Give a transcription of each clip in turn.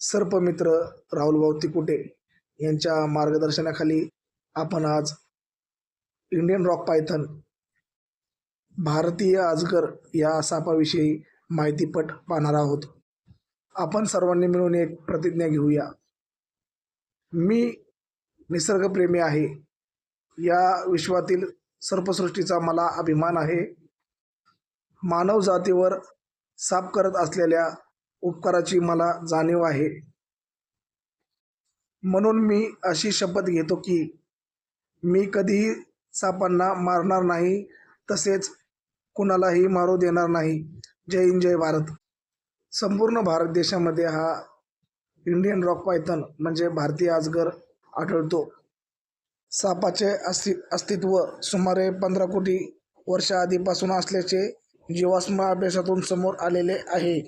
सर्पमित्र राहुलभाऊ तिकुटे यांच्या मार्गदर्शनाखाली आपण आज इंडियन रॉक पायथन भारतीय आजगर या सापाविषयी माहितीपट पाहणार आहोत. आपण सर्वांनी मिळून एक प्रतिज्ञा घेऊया. मी निसर्गप्रेमी आहे. या विश्वातील सर्पसृष्टीचा मला अभिमान आहे. मानवजातीवर साप करत असलेल्या उपकाराची मला जाणीव आहे. म्हणून मी अशी शपथ घेतो की मी कधीही सापांना मारणार नाही तसेच कुणालाही मारू देणार नाही. जय हिंद जय भारत. संपूर्ण भारत देशामध्ये हा इंडियन रॉक पायथन म्हणजे भारतीय अजगर आढळतो. सापाचे अस्ति अस्तित्व सुमारे पंधरा कोटी वर्षाआधीपासून असल्याचे जीवाश्म अभ्यासातून समोर आलेले आहे.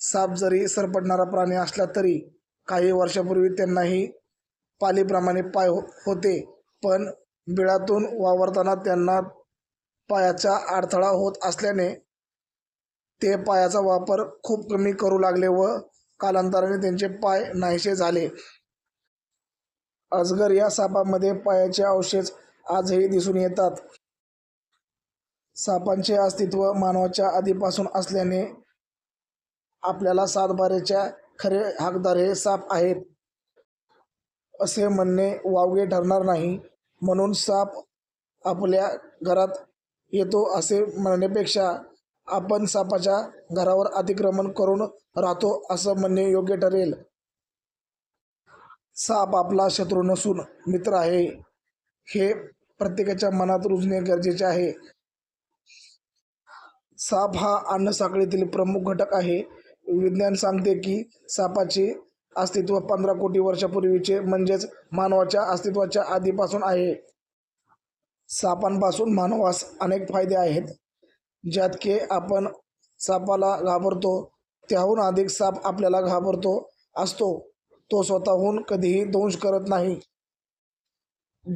साप जरी सरपटणारा प्राणी असला तरी काही वर्षापूर्वी त्यांनाही पालीप्रमाणे पाय हो होते पण बिळातून वावरताना त्यांना पायाचा अडथळा होत असल्याने ते पायाचा वापर खूप कमी करू लागले व कालांतराने त्यांचे पाय नाहीसे झाले. अजगर या सापामध्ये पायाचे अवशेष आजही दिसून येतात. सापांचे अस्तित्व मानवाच्या आधीपासून असल्याने आपल्याला सातबारेच्या खरे हाकदार हे साप आहेत असे म्हणणे वावगे ठरणार नाही. म्हणून साप आपल्या घरात येतो असे म्हणण्यापेक्षा आपण सापाच्या घरावर अतिक्रमण करून राहतो असं म्हणणे योग्य ठरेल. साप आपला शत्रू नसून मित्र आहे हे प्रत्येकाच्या मनात रुजणे गरजेचे आहे. साप हा अन्न साखळीतील प्रमुख घटक आहे. विज्ञान सांगते की सापाचे अस्तित्व पंधरा कोटी वर्षापूर्वीचे म्हणजेच मानवाच्या अस्तित्वाच्या आधीपासून आहे. सापांपासून मानवास अनेक फायदे आहेत. ज्यात की आपण सापाला घाबरतो त्याहून अधिक साप आपल्याला घाबरतो असतो. तो स्वतःहून कधीही दंश करत नाही.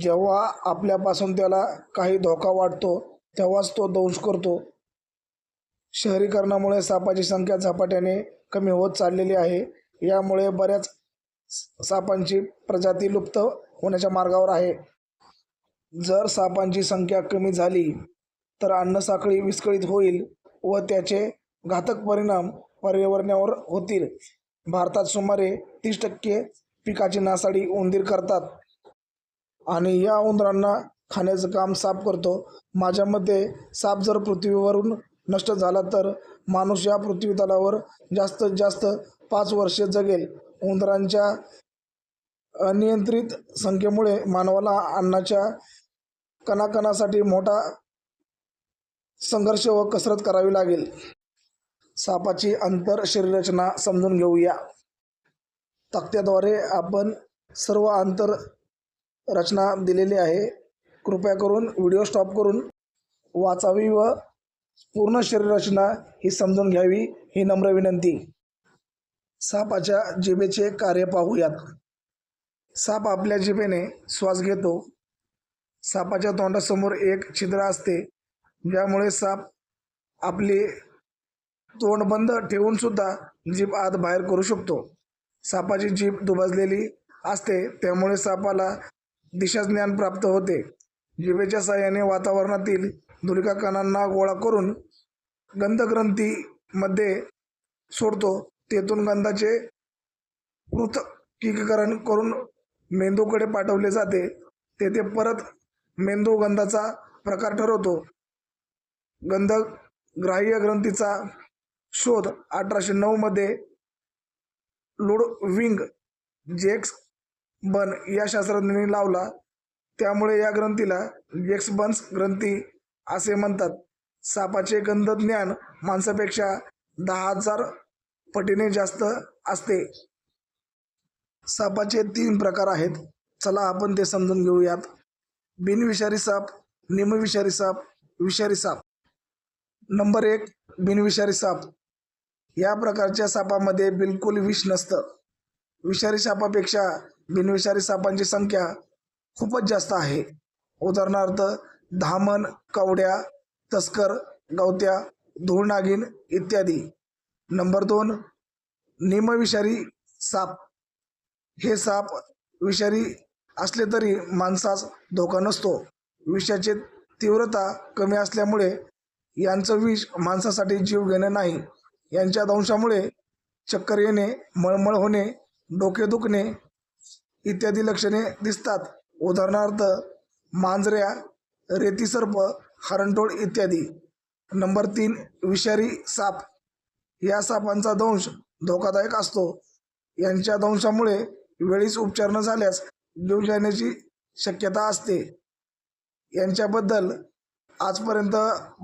जेव्हा आपल्यापासून त्याला काही धोका वाटतो तेव्हाच तो दंश करतो. शहरीकरणामुळे सापाची संख्या झपाट्याने कमी होत चाललेली आहे. यामुळे बऱ्याच सापांची प्रजाती लुप्त होण्याच्या मार्गावर आहे. जर सापांची संख्या कमी झाली तर अन्नसाखळी विस्कळीत होईल व त्याचे घातक परिणाम पर्यावरणावर होतील. भारतात सुमारे तीस टक्के पिकाची नासाडी उंदीर करतात. आणि या उंदरांना खाण्याचं काम साप करतो. माझ्या मते साप जर पृथ्वीवरून नष्ट झाला तर माणूस या पृथ्वीतलावर जास्तीत जास्त पाच वर्षे जगेल. उंदरांच्या अनियंत्रित संख्येमुळे मानवाला अन्नाच्या कणाकणासाठी मोठा संघर्ष व कसरत करावी लागेल. सापाची अंतर शरीररचना समजून घेऊया. तक्त्याद्वारे आपण सर्व अंतर रचना दिलेली आहे. कृपया करून व्हिडिओ स्टॉप करून वाचावी व पूर्ण शरीररचना ही समजून घ्यावी ही नम्र विनंती. सापाच्या जिभेचे कार्य पाहूयात. साप आपल्या जिभेने श्वास घेतो. सापाच्या तोंडासमोर एक छिद्र असते. ज्यामुळे साप आपली तोंड बंद ठेवून सुद्धा जीभ आत बाहेर करू शकतो. सापाची जीभ दुभाजलेली असते त्यामुळे सापाला दिशाज्ञान प्राप्त होते. जिभेच्या साह्याने वातावरणातील धुलिका कणांना गोळा करून गंधग्रंथीमध्ये सोडतो. तेथून गंधाचे पृथकीकरण करून मेंदूकडे पाठवले जाते. तेथे परत मेंदू गंधाचा प्रकार ठरवतो. गंध ग्राह्य ग्रंथीचा शोध अठराशे नऊमध्ये लुडविंग जेक्स बन या शास्त्रज्ञांनी लावला. त्यामुळे या ग्रंथीला जेक्स बन्स ग्रंथी असे म्हणतात. सापाचे गंधज्ञान माणसापेक्षा दहा हजार पटीने जास्त असते. सापाचे तीन प्रकार आहेत. चला आपण ते समजून घेऊयात. बिनविषारी साप निमविषारी साप विषारी साप. नंबर एक बिनविषारी साप. या प्रकारच्या सापामध्ये बिलकुल विष नसतं. विषारी सापापेक्षा बिनविषारी सापांची संख्या खूपच जास्त आहे. उदाहरणार्थ धामण कवड्या तस्कर गवत्या धूळनागिन इत्यादी. नंबर दोन निमविषारी साप. हे साप विषारी असले तरी माणसास धोका नसतो. विषाची तीव्रता कमी असल्यामुळे यांचं विष माणसासाठी जीव घेणं नाही. यांच्या दंशामुळे चक्कर येणे मळमळ होणे डोके दुखणे इत्यादी लक्षणे दिसतात. उदाहरणार्थ मांजऱ्या रेतीसर्प हरणटोळ इत्यादी. नंबर तीन विषारी साप. या सापांचा दंश धोकादायक असतो. यांच्या दंशामुळे वेळीच उपचार न झाल्यास जीव जाण्याची शक्यता असते. यांच्याबद्दल आजपर्यंत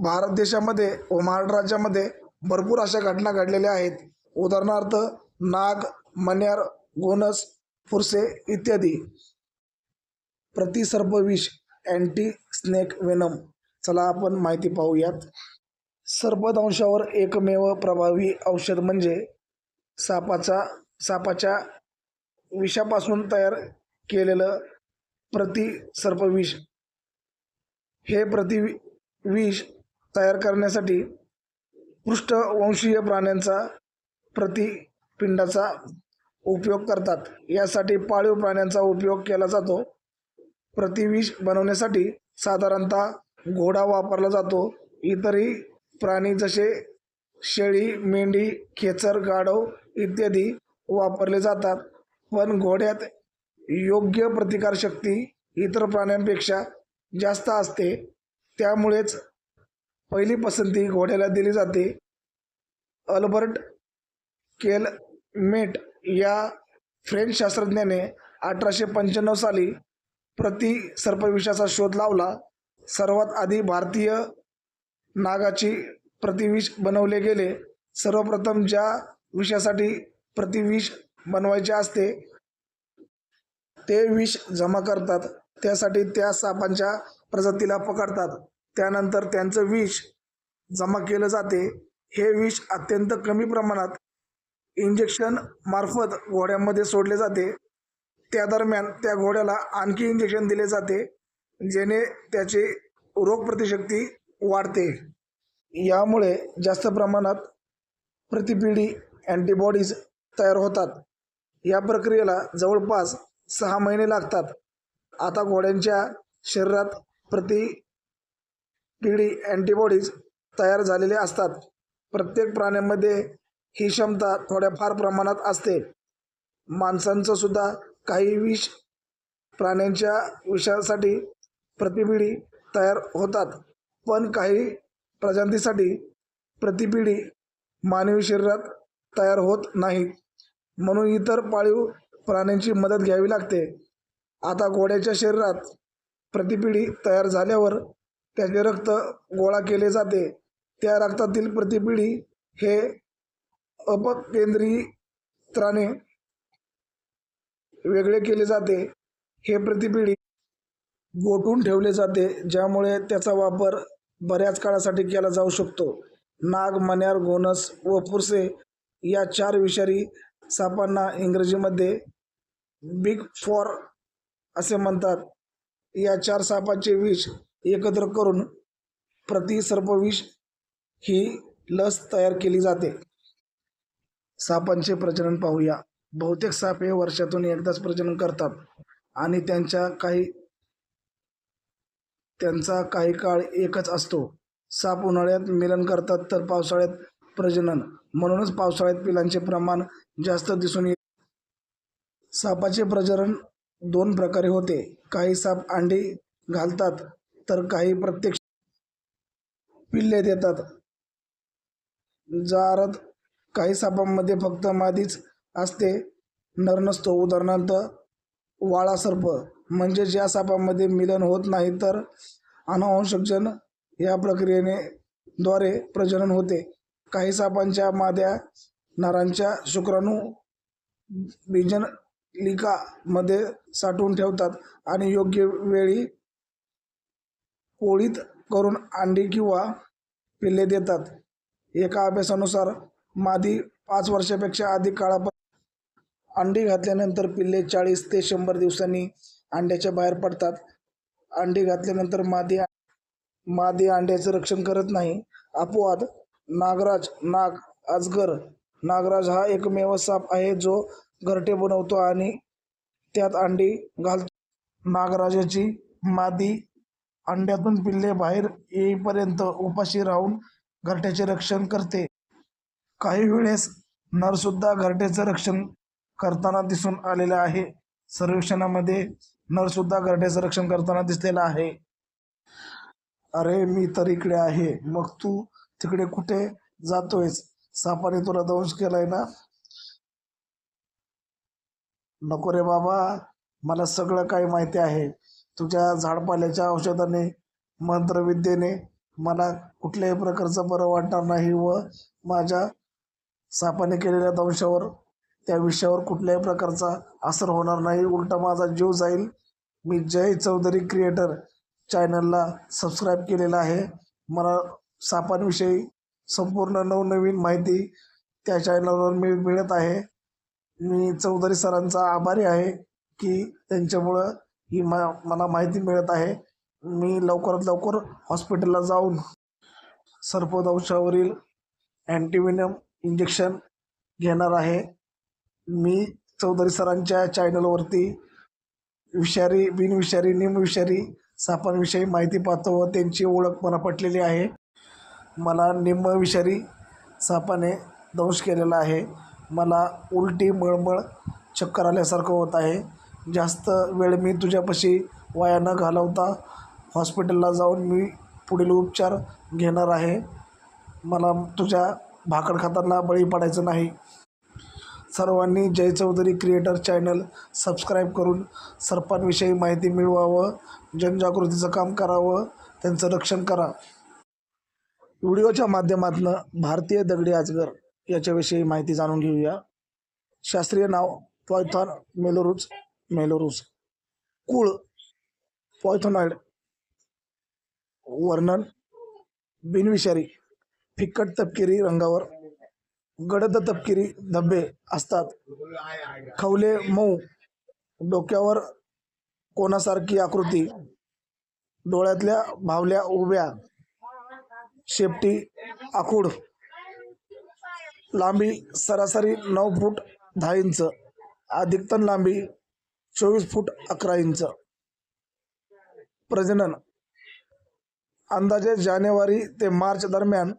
भारत देशामध्ये व महाराष्ट्र राज्यामध्ये भरपूर अशा घटना घडलेल्या आहेत. उदाहरणार्थ नाग मन्यार गोनस फुरसे इत्यादी. प्रतिसर्पविष अँटी स्नेक वेनम चला आपण माहिती पाहूयात. सर्पदंशावर एकमेव प्रभावी औषध म्हणजे सापाचा सापाच्या विषापासून तयार केलेलं प्रतिसर्पविष हे प्रतिविष तयार करण्यासाठी पृष्ठवंशीय प्राण्यांचा प्रतिपिंडाचा उपयोग करतात. यासाठी पाळीव प्राण्यांचा उपयोग केला जातो. प्रतिविष बनवण्यासाठी साधारणतः घोडा वापरला जातो. इतरही प्राणी जसे शेळी मेंढी खेचर गाढव इत्यादी वापरले जातात. पण घोड्यात योग्य प्रतिकारशक्ती इतर प्राण्यांपेक्षा जास्त असते. त्यामुळेच पहिली पसंती घोड्याला दिली जाते. अल्बर्ट केल मेट या फ्रेंच शास्त्रज्ञाने अठराशे पंच्याण्णव साली प्रति सर्पविषाचा शोध लावला. सर्वात आधी भारतीय नागाची प्रतिविष बनवले गेले. सर्वप्रथम ज्या विषासाठी प्रतिविष बनवायचे असते ते विष जमा करतात. त्यासाठी त्या सापांच्या प्रजातीला पकडतात. त्यानंतर त्यांचं विष जमा केलं जाते. हे विष अत्यंत कमी प्रमाणात इंजेक्शन मार्फत घोड्यांमध्ये सोडले जाते. त्या दरम्यान त्या घोड्याला आणखी इंजेक्शन दिले जाते जेणे त्याची रोगप्रतिशक्ती वाढते. यामुळे जास्त प्रमाणात प्रतिपिढी अँटीबॉडीज तयार होतात. या प्रक्रियेला जवळपास सहा महिने लागतात. आता घोड्यांच्या शरीरात प्रति पिढी अँटीबॉडीज तयार झालेले असतात. प्रत्येक प्राण्यामध्ये ही क्षमता थोड्याफार प्रमाणात असते. माणसांचं सुद्धा काही विष प्राण्यांच्या विषासाठी प्रतिपिढी तयार होतात. पण काही प्रजातीसाठी प्रतिपिढी मानवी शरीरात तयार होत नाहीत म्हणून इतर पाळीव प्राण्यांची मदत घ्यावी लागते. आता घोड्याच्या शरीरात प्रतिपिढी तयार झाल्यावर त्याचे रक्त गोळा केले जाते. त्या रक्तातील प्रतिपिढी हे अपकेंद्रित्राने वेगळे केले जाते. हे प्रतिपिढी गोठून ठेवले जाते ज्यामुळे त्याचा वापर बऱ्याच काळासाठी केला जाऊ शकतो. नाग मन्यार गोनस व फुरसे या चार विषारी सापांना इंग्रजीमध्ये बिग फॉर असे म्हणतात. या चार सापाचे विष एकत्र करून प्रतिसर्पविष ही लस तयार केली जाते. सापांचे प्रजनन पाहूया. बहुतेक साप हे वर्षातून एकदाच प्रजनन करतात. आणि त्यांच्या काही त्यांचा काही काळ एकच असतो. साप उन्हाळ्यात मिलन करतात तर पावसाळ्यात प्रजनन. म्हणूनच पावसाळ्यात पिलांचे प्रमाण जास्त दिसून येते. सापाचे प्रजनन दोन प्रकारे होते. काही साप अंडी घालतात तर काही प्रत्यक्ष पिल्ले देतात. जारत काही सापांमध्ये फक्त मादीच असते. नर नसतो. उदाहरणार्थ वाळा सर्प म्हणजे ज्या सापांमध्ये मिलन होत नाही तर अनुवंशजन या प्रक्रियेने द्वारे प्रजनन होते. काही सापांच्या माद्या नरांच्या शुक्राणू बीजनलिकामध्ये साठवून ठेवतात आणि योग्य वेळी पोळीत करून अंडी किंवा पिल्ले देतात. एका अभ्यासानुसार मादी पाच वर्षापेक्षा अधिक काळापर्यंत अंडी घातल्यानंतर पिल्ले चाळीस ते शंभर दिवसांनी अंड्याच्या बाहेर पडतात. अंडी घातल्यानंतर मादी मादी अंड्याचं रक्षण करत नाही. अपवाद नागराज नाग अजगर नागराज हा एकमेव साप आहे जो घरटे बनवतो आणि त्यात अंडी घालतो. नागराजाची मादी अंड्यातून पिल्ले बाहेर येईपर्यंत उपाशी राहून घरट्याचे रक्षण करते. काही वेळेस नरसुद्धा घरट्याचं रक्षण करताना दिसून आलेलं आहे. सर्वेक्षणामध्ये नरसुद्धा घरट्याचं रक्षण करताना दिसलेलं आहे. अरे मी तर इकडे आहे. मग तू तिकडे कुठे जातोयस? सापाने तुला दंश केलाय ना? नको रे बाबा. मला सगळं काही माहिती आहे. तुझ्या झाडपाल्याच्या औषधाने मंत्रविद्येने मला कुठल्याही प्रकारचं बरं वाटणार नाही व माझ्या सापाने केलेल्या दंशावर त्या विषयावर कुठल्याही प्रकारचा असर होणार नाही. उलटा माझा जीव जाईल. मी जय चौधरी क्रिएटर चॅनलला सबस्क्राईब केलेला आहे. मला सापांविषयी संपूर्ण नवनवीन माहिती त्या चॅनलवर मिळ मिळत आहे. मी चौधरी सरांचा आभारी आहे की त्यांच्यामुळं ही मा मला माहिती मिळत आहे. मी लवकरात लवकर हॉस्पिटलला जाऊन सर्पदंशावरील अँटीविनम इंजेक्शन घेणार आहे. मी चौधरी सरांच्या चॅनलवरती विषारी बिनविषारी निमविषारी सापांविषयी माहिती पाहतो व त्यांची ओळख मला पटलेली आहे. मला निमविषारी सापाने दंश केलेला आहे. मला उलटी मळमळ चक्कर आल्यासारखं होत आहे. जास्त वेळ मी तुझ्यापाशी वाया न घालवता हॉस्पिटलला जाऊन मी पुढील उपचार घेणार आहे. मला तुझ्या भाकड खाताना बळी पडायचं नाही. सर्वांनी Jay Chaudhari creator channel subscribe करून सर्पांविषयी माहिती मिळवावं जनजागृतीचं काम करावं त्यांचं रक्षण करा. व्हिडिओच्या माध्यमातून भारतीय दगडी आजगर याच्याविषयी माहिती जाणून घेऊया. शास्त्रीय नाव पॉयथॉन मेलोरुज मेलोरुस कुळ पॉयथॉनॉइड. वर्णन बिनविषारी. फिक्कट तपकिरी रंगावर गडद तपकिरी धब्बे असतात. खवले मऊ डोक्यावर कोणासारखी आकृती डोळ्यातल्या भावल्या उभ्या शेपटी आखूड लांबी सरासरी नऊ फूट दहा इंच अधिकतम लांबी चोवीस फूट अकरा इंच. प्रजनन अंदाजे जानेवारी ते मार्च दरम्यान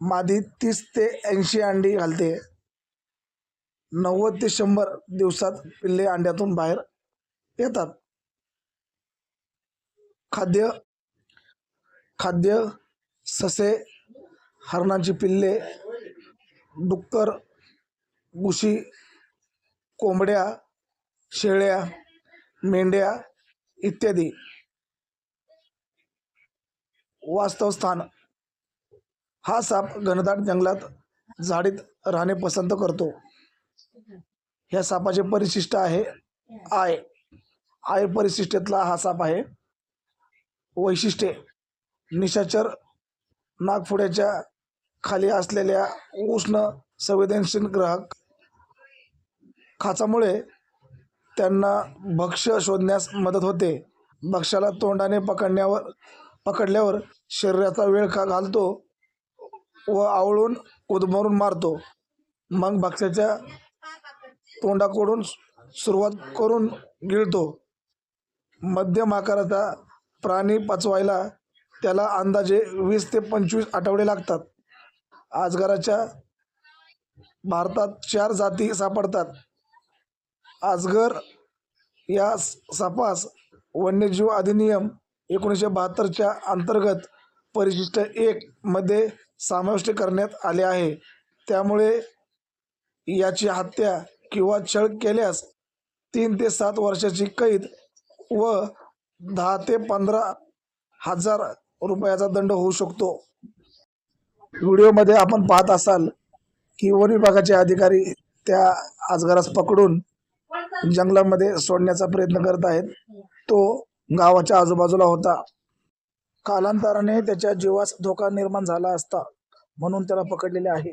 मादी तीस ते ऐंशी अंडी घालते. नव्वद ते शंभर दिवसात पिल्ले अंड्यातून बाहेर येतात. खाद्य खाद्य ससे हरणाची पिल्ले डुक्कर गुशी कोंबड्या शेळ्या मेंढ्या इत्यादी वास्तवस्थान हा साप घनदाट जंगलात झाडीत राहणे पसंत करतो. ह्या सापाचे परिशिष्ट आहे आय. आय परिशिष्टेतला हा साप आहे. वैशिष्ट्ये. निशाचर नागफुड्याच्या खाली असलेल्या उष्ण संवेदनशील ग्राहक खाचामुळे त्यांना भक्ष्य शोधण्यास मदत होते. भक्ष्याला तोंडाने पकडण्यावर पकडल्यावर शरीराचा वेळ खा घालतो. व आवळून उदमरून मारतो. मग भक्ष्याच्या तोंडाकडून सुरुवात करून गिळतो. मध्यम आकाराचा प्राणी पचवायला त्याला अंदाजे वीस ते पंचवीस आठवडे लागतात. आजगराच्या भारतात चार जाती सापडतात. आजगर या सापास वन्यजीव अधिनियम एकोणीसशे बहात्तरच्या अंतर्गत परिशिष्ट एक मध्ये समाविष्ट करण्यात आले आहे. त्यामुळे याची हत्या किंवा छळ केल्यास तीन ते सात वर्षाची कैद व दहा ते पंधरा हजार रुपयाचा दंड होऊ शकतो. व्हिडिओमध्ये आपण पाहत असाल की वन विभागाचे अधिकारी त्या आजगरास पकडून जंगलामध्ये सोडण्याचा प्रयत्न करत आहेत. तो गावाच्या आजूबाजूला होता. कालांतराने त्याच्या जीवास धोका निर्माण झाला असता म्हणून त्याला पकडलेले आहे.